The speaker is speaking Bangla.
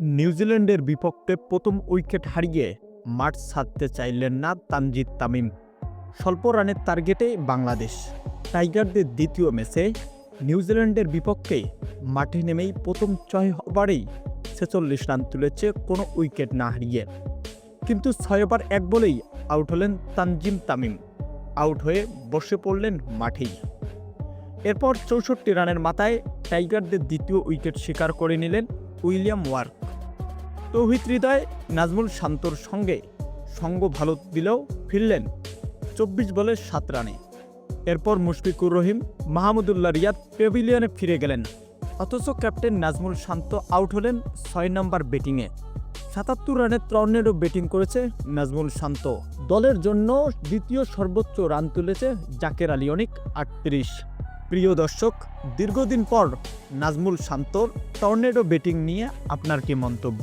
নিউজিল্যান্ডের বিপক্ষে প্রথম উইকেট হারিয়ে মাঠ ছাড়তে চাইলেন না তানজিদ তামিম। স্বল্প রানের টার্গেটে বাংলাদেশ। টাইগারদের দ্বিতীয় ম্যাচে নিউজিল্যান্ডের বিপক্ষে মাঠে নেমেই প্রথম ছয় ওভারেই ছেচল্লিশ রান তুলেছে কোনো উইকেট না হারিয়ে। কিন্তু ছয় ওভার এক বলেই আউট হলেন তানজিম তামিম। আউট হয়ে বসে পড়লেন মাঠেই। এরপর চৌষট্টি রানের মাথায় টাইগারদের দ্বিতীয় উইকেট শিকার করে নিলেন উইলিয়াম ওয়ার্ক। তৌহিদ হৃদয় নাজমুল শান্তর সঙ্গে সঙ্গ ভালো দিলেও ফিরলেন চব্বিশ বলে সাত রানে। এরপর মুশফিকুর রহিম, মাহমুদুল্লাহ রিয়াদ পেভিলিয়নে ফিরে গেলেন। অথচ ক্যাপ্টেন নাজমুল শান্ত আউট হলেন ছয় নম্বর ব্যাটিংয়ে। সাতাত্তর রানে ত্রনেরও ব্যাটিং করেছে নাজমুল শান্ত। দলের জন্য দ্বিতীয় সর্বোচ্চ রান তুলেছে জাকের আলী অনিক, আটত্রিশ। প্রিয় দর্শক, দীর্ঘদিন পর নাজমুল শান্তর টর্নেডো ব্যাটিং নিয়ে আপনার কি মন্তব্য?